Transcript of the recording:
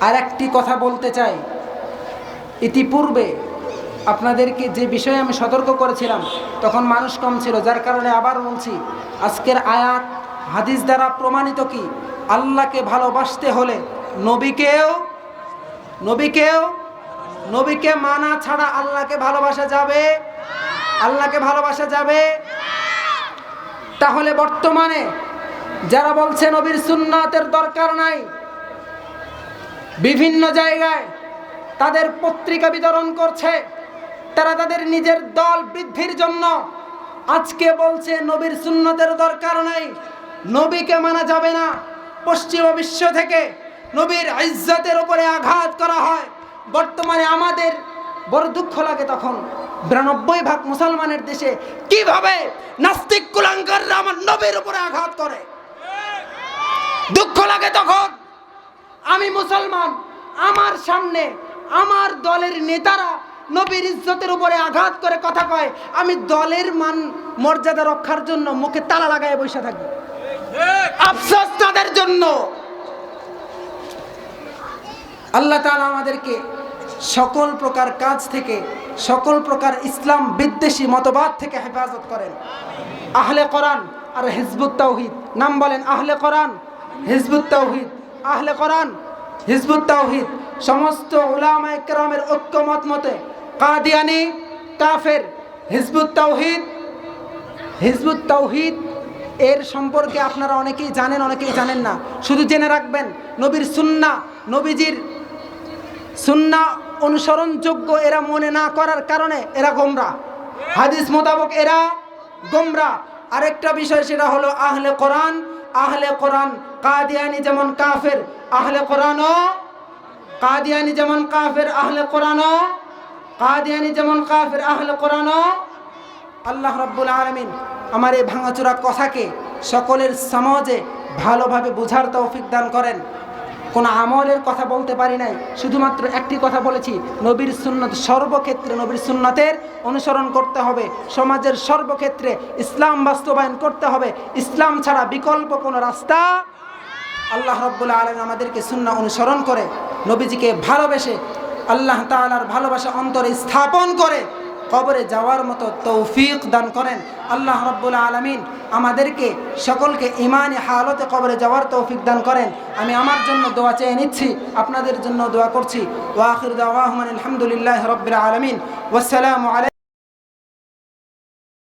আর একটি কথা বলতে চাই। ইতিপূর্বে আপনাদেরকে যে বিষয়ে আমি সতর্ক করেছিলাম, তখন মানুষ কম ছিল, যার কারণে আবার বলছি, আজকের আয়াত, হাদিস দ্বারা প্রমাণিত কি? আল্লাহকে ভালোবাসতে হলে নবীকেও নবীকেও, নবীকে মানা ছাড়া আল্লাহকে ভালোবাসা যাবে? আল্লাহকে ভালোবাসা যাবে? তাহলে বর্তমানে যারা বলছে নবীর সুন্নাতের দরকার নাই বিভিন্ন জায়গায় তাদের পত্রিকা বিতরণ করছে। তারা তাদের নিজের দল বৃদ্ধির জন্য আজকে বলছে, নবীর সুন্নতের দরকার নাই। নবীকে মানা যাবে না। পশ্চিমা বিশ্ব থেকে নবীর ইজ্জতের উপরে আঘাত করা হয়। বর্তমানে আমাদের বড় দুঃখ লাগে তখন। বিরানব্বই ভাগ মুসলমানের দেশে কীভাবে নাস্তিক কুলাঙ্গাররা আমার নবীর উপরে আঘাত করে? দুঃখ লাগে তখন। আমি মুসলমান, আমার সামনে আমার দলের নেতারা নবীর ইজ্জতের উপরে আঘাত করে কথা কয়, আমি দলের মান, মর্যাদা রক্ষার জন্য মুখে তালা লাগায় বসে থাকি। আফসোস তাদের জন্য। আল্লাহ তাআলা আমাদেরকে সকল প্রকার কাজ থেকে, সকল প্রকার ইসলাম বিদ্বেষী মতবাদ থেকে হেফাজত করেন। আহলে কোরআন আর হিজবুত তাওহিদ। নাম বলেন আহলে কোরআন, হিজবুত তাওহিদ। আহলে কোরআন হিজবুত তাওহিদ, সমস্ত উলামায়ে কেরামের ঐক্যমত মতে কাদিয়ানি, কাফের, হিজবুত তাওহিদ হিজবুত তাওহিদ, এর সম্পর্কে আপনারা অনেকেই জানেন অনেকেই জানেন না। শুধু জেনে রাখবেন, নবীর সুন্না, নবীজির সুন্না অনুসরণযোগ্য এরা মনে না করার কারণে এরা গোমরা। হাদিস মোতাবক এরা গোমরা। আরেকটা বিষয় সেটা হলো আহলে কোরআন আহলে কোরআন কাদিয়ানি যেমন কাফের, আহলে কোরআনও কাদিয়ানি যেমন কাফের, আহলে কোরআনও কাদিয়ানি যেমন কাফের, আহলে কোরআনও। আল্লাহ রব্বুল আলমিন আমার এই ভাঙাচোরা কথাকে সকলের সমাজে ভালোভাবে বোঝার তৌফিক দান করেন। কোনো আমলের কথা বলতে পারি নাই। শুধুমাত্র একটি কথা বলেছি, নবীর সুন্নত, সর্বক্ষেত্রে নবীর সুন্নতের অনুসরণ করতে হবে। সমাজের সর্বক্ষেত্রে ইসলাম বাস্তবায়ন করতে হবে। ইসলাম ছাড়া বিকল্প কোনো রাস্তা আল্লাহ রব্বুল আলম আমাদেরকে সুন্না অনুসরণ করে, নবীজিকে ভালোবেসে, আল্লাহ তালার ভালোবাসা অন্তরে স্থাপন করে। কবরে যাওয়ার মতো তৌফিক দান করেন। আল্লাহ রব্বুল আলমিন আমাদেরকে সকলকে ইমানে হালতে কবরে যাওয়ার তৌফিক দান করেন। আমি আমার জন্য দোয়া চেয়ে নিচ্ছি, আপনাদের জন্য দোয়া করছি। ওয়াখির দাওয়াহমান আলহামদুলিল্লাহ রব্বিল আলমিন। ওসালাম আলাই